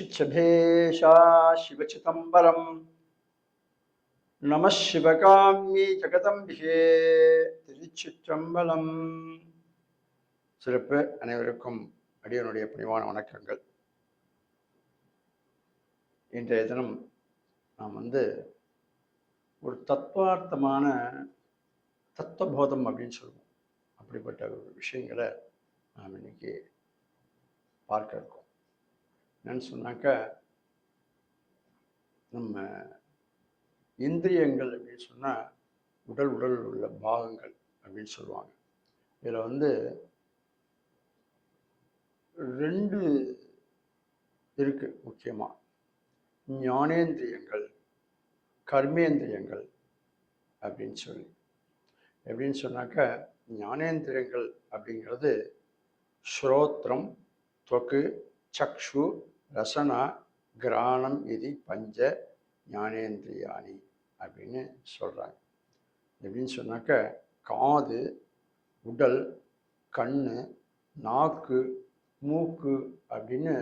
சிச்சபேஷா சிவச்சிதம்பரம் நம சிவகாமி ஜெகதம்பிகே திருச்சிற்றம்பலம் சிறப்பு அனைவருக்கும் அடியனுடைய பணிவான வணக்கங்கள். இன்றைய தினம் நாம் வந்து ஒரு தத்துவார்த்தமான தத்துவபோதம் அப்படின்னு சொல்லுவோம். அப்படிப்பட்ட ஒரு விஷயங்களை நாம் இன்னைக்கு பார்க்க இருக்கோம். என்னன்னு சொன்னாக்கா நம்ம இந்திரியங்கள் அப்படின்னு சொன்னால் உடல் உடல் உள்ள பாகங்கள் அப்படின்னு சொல்லுவாங்க. இதில் வந்து ரெண்டு இருக்குது முக்கியமாக ஞானேந்திரியங்கள் கர்மேந்திரியங்கள் அப்படின்னு சொல்லி. எப்படின்னு சொன்னாக்கா ஞானேந்திரியங்கள் அப்படிங்கிறது ஸ்ரோத்ரம் தொக்கு சக்ஷு ரசனா கிராணம் இது பஞ்ச ஞானேந்திரியாணி அப்படின்னு சொல்கிறாங்க எப்படின்னு சொன்னாக்க காது உடல் கண் நாக்கு மூக்கு அப்படின்னு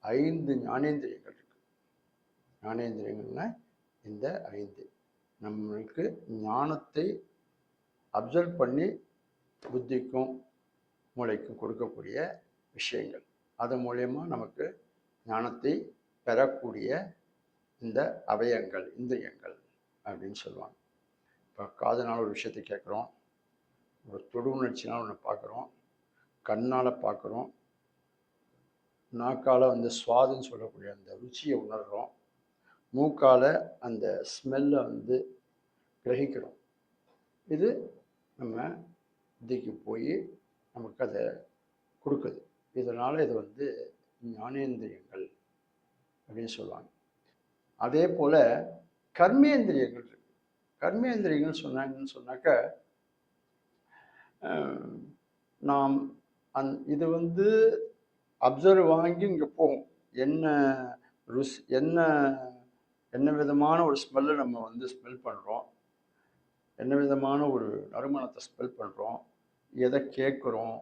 ஐந்து ஞானேந்திரியங்கள் இருக்குது ஞானேந்திரியங்கள்னா இந்த ஐந்து. நம்மளுக்கு ஞானத்தை அப்சர்வ் பண்ணி புத்திக்கும் மூளைக்கும் கொடுக்கக்கூடிய விஷயங்கள். அது மூலயமா நமக்கு ஞானத்தை பெறக்கூடிய இந்த அவயங்கள் இந்திரியங்கள் அப்படின்னு சொல்லுவாங்க. இப்போ காதனால் ஒரு விஷயத்தை கேட்குறோம் ஒரு தொடு உணர்ச்சினால் ஒன்று பார்க்குறோம் கண்ணால் பார்க்குறோம் நாக்கால் வந்து சுவாதுன்னு சொல்லக்கூடிய அந்த ருச்சியை உணர்கிறோம் மூக்கால் அந்த ஸ்மெல்லை வந்து கிரகிக்கிறோம். இது நம்ம புத்திக்கு போய் நமக்கு அதை கொடுக்குது. இதனால் இது வந்து ஞானேந்திரியங்கள் அப்படின்னு சொல்லுவாங்க. அதே போல் கர்மேந்திரியங்கள் இருக்கு. கர்மேந்திரியங்கள் சொன்னாங்கன்னு சொன்னாக்க நாம் அந் இது வந்து அப்சர்வ் வாங்கி இங்கே போகும். என்ன ருஸ் என்ன என்ன விதமான ஒரு ஸ்மெல்லை நம்ம வந்து ஸ்மெல் பண்ணுறோம் என்ன விதமான ஒரு நறுமணத்தை ஸ்மெல் பண்ணுறோம் எதை கேட்குறோம்.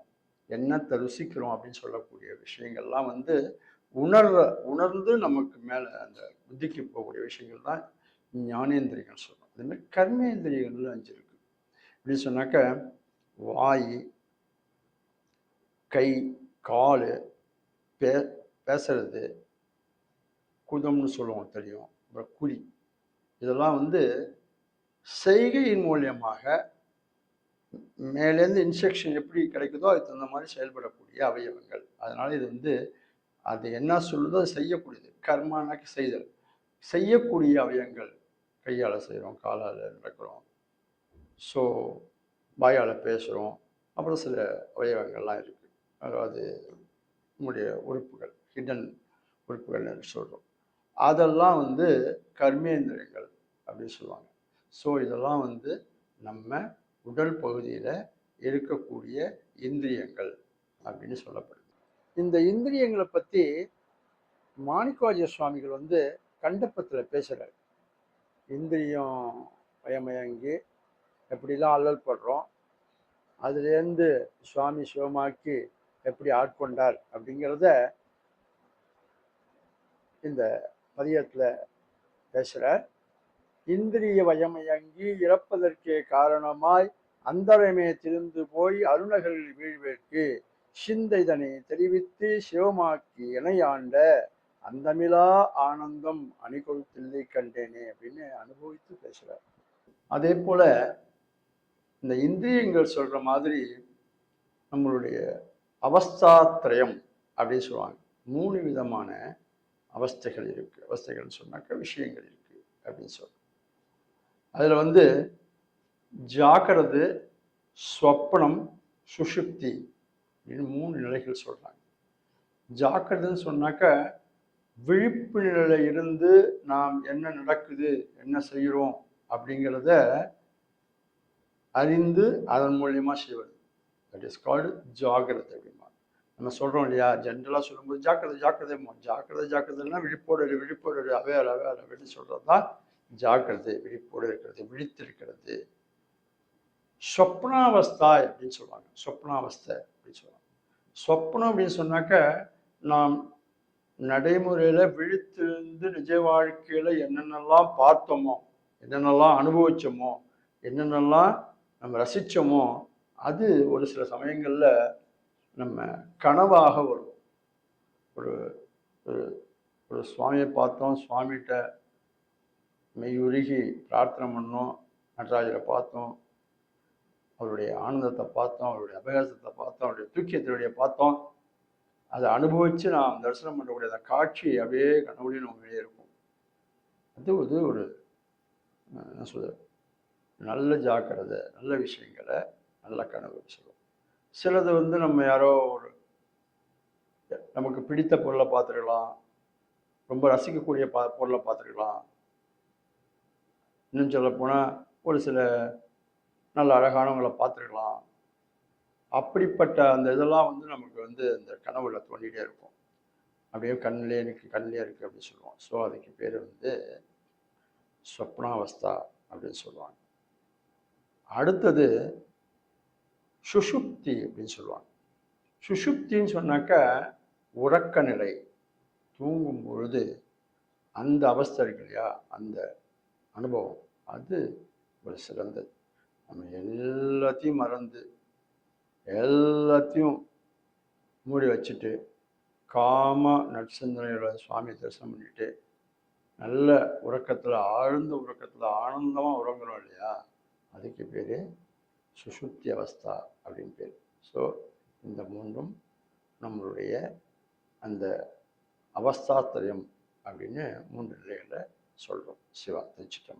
என்னத்தை ருசிக்கிறோம் அப்படின்னு சொல்லக்கூடிய விஷயங்கள்லாம் வந்து உணர்ற உணர்ந்து நமக்கு மேலே அந்த புத்திக்கு போகக்கூடிய விஷயங்கள் தான் ஞானேந்திரியங்கள் சொல்கிறோம் அதேமாதிரி கர்மேந்திரியங்கள் அஞ்சு இருக்கு. அப்படின்னு சொன்னாக்க வாய் கை கால் பே பேசுறது குதம்னு சொல்லுவோம் தெரியும். அப்புறம் குழி இதெல்லாம் வந்து செய்கையின் மூலியமாக மேலேருந்து இன்ஸ்ட்ரக்ஷன் எப்படி கிடைக்குதோ அதுக்கு தகுந்த மாதிரி செயல்படக்கூடிய அவயவங்கள். அதனால் இது வந்து அது என்ன சொல்லுதோ அது செய்யக்கூடியது. கர்மானாக்கு செய்தல். செய்யக்கூடிய அவயங்கள் கையால் செய்கிறோம் காலால் நடக்கிறோம். ஸோ வாயால் பேசுகிறோம் அப்புறம் சில அவயவங்கள்லாம் இருக்குது அதாவது நம்முடைய உறுப்புகள் ஹிடன் உறுப்புகள்னு சொல்கிறோம் அதெல்லாம் வந்து கர்மேந்திரங்கள் அப்படின்னு சொல்லுவாங்க. ஸோ இதெல்லாம் வந்து நம்ம உடல் பகுதியில் இருக்கக்கூடிய இந்திரியங்கள் அப்படின்னு சொல்லப்படுது. இந்த இந்திரியங்களை பற்றி மாணிக்கவாஜ சுவாமிகள் வந்து கண்டப்பத்தில் பேசுகிறார் இந்திரியம் பயமயங்கி எப்படிலாம் அல்லல் படுறோம் அதுலேருந்து சுவாமி சிவமாக்கி எப்படி ஆட்கொண்டார் அப்படிங்கிறத இந்த பதியத்தில் பேசுகிறார் இந்திரிய வயமயங்கி இறப்பதற்கே காரணமாய் அந்தரமே திருந்து போய் அருணகரில் வீழ்வேற்கு. சிந்தைதனை தெரிவித்து சிவமாக்கி இணையாண்ட அந்தமிலா ஆனந்தம் அணிகொழுத்தில்லை கண்டேனே அப்படின்னு அனுபவித்து பேசுகிறார் அதே போல இந்த இந்திரியங்கள் சொல்ற மாதிரி நம்மளுடைய அவஸ்தாத்திரயம் அப்படின்னு சொல்லுவாங்க. மூணு விதமான அவஸ்தைகள் இருக்கு. அவஸ்தைகள்னு சொன்னாக்க விஷயங்கள் இருக்கு அப்படின்னு சொல்றோம். அதில் வந்து ஜாக்கிரது ஸ்வப்னம் சுஷுப்தி அப்படின்னு மூணு நிலைகள் சொல்றாங்க. ஜாக்கிரதைன்னு சொன்னாக்க விழிப்பு நிலையில இருந்து நாம் என்ன நடக்குது என்ன செய்கிறோம் அப்படிங்கிறத அறிந்து அதன் மூலியமா செய்வது. தட் இஸ் கால்டு ஜாகிரதை அப்படிமா நம்ம சொல்றோம் இல்லையா ஜென்ரலாக சொல்லும்போது ஜாக்கிரதை ஜாக்கிரதை ஜாக்கிரதை ஜாக்கிரதைன்னா விழிப்போடு விழிப்போடு இரு, அவேர் அவேர் அப்படின்னு சொல்றது தான் ஜாக்கிரதை விழிப்போடு இருக்கிறது விழித்திருக்கிறது. சொப்னாவஸ்தா அப்படின்னு சொல்லுவாங்க. சொப்னாவஸ்தை அப்படின்னு சொல்லுவாங்க. சொப்னம் அப்படின்னு சொன்னாக்க நாம் நடைமுறையில் விழித்திருந்து நிஜ வாழ்க்கையில் என்னென்னலாம் பார்த்தோமோ என்னென்னலாம் அனுபவித்தோமோ என்னென்னலாம் நம்ம ரசித்தோமோ அது ஒரு சில சமயங்களில் நம்ம கனவாக வரும் ஒரு ஒரு ஒரு சுவாமியை பார்த்தோம் சுவாமிகிட்ட மெய்யுருகி பிரார்த்தனை பண்ணோம் நடராஜரை பார்த்தோம் அவருடைய ஆனந்தத்தை பார்த்தோம் அவருடைய அபகாசத்தை பார்த்தோம் அவருடைய தூக்கியத்தினுடைய பார்த்தோம். அதை அனுபவித்து நாம் தரிசனம் பண்ணக்கூடிய அந்த காட்சி அப்படியே கண்ணபடியும் நம்ம வெளியே இருக்கும். அது வந்து ஒரு என்ன சொல்றது? நல்ல ஜாக்கிரதை நல்ல விஷயங்களை நல்ல கனவு சொல்லுவோம். சிலது வந்து நம்ம யாரோ ஒரு நமக்கு பிடித்த பொருளை பார்த்துருக்கலாம் ரொம்ப ரசிக்கக்கூடிய பா பொருளை பார்த்துருக்கலாம். இன்னும் சொல்லப்போனால் ஒரு சில நல்ல அழகானவங்களை பார்த்துருக்கலாம். அப்படிப்பட்ட அந்த இதெல்லாம் வந்து நமக்கு வந்து இந்த கனவுல தோண்டிகிட்டே இருக்கும். அப்படியே கண்ணிலே எனக்கு கண்ணிலே இருக்குது அப்படின்னு சொல்லுவோம். ஸோ அதுக்கு பேர் வந்து சொப்னாவஸ்தா அப்படின்னு சொல்லுவாங்க. அடுத்தது சுஷுப்தி அப்படின்னு சொல்லுவாங்க. சுஷுப்தின்னு சொன்னாக்கா உறக்க நிலை. தூங்கும் பொழுது அந்த அவஸ்தை இருக்கு இல்லையா? அந்த அனுபவம். அது ஒரு சிறந்தது. நம்ம எல்லாத்தையும் மறந்து எல்லாத்தையும் மூடி வச்சுட்டு காம நற்சிந்தனையோட சுவாமி தரிசனம் பண்ணிட்டு நல்ல உறக்கத்தில் ஆழ்ந்த உறக்கத்தில் ஆனந்தமாக உறங்குறோம் இல்லையா? அதுக்கு பேர் சுஷுப்தி அவஸ்தா அப்படின்னு பேர். ஸோ இந்த மூன்றும் நம்மளுடைய அந்த அவஸ்தாத்திரயம் அப்படின்னு மூன்று நிலைகளை சொல்கிறோம் சிவா தெரிஞ்சுட்டோம்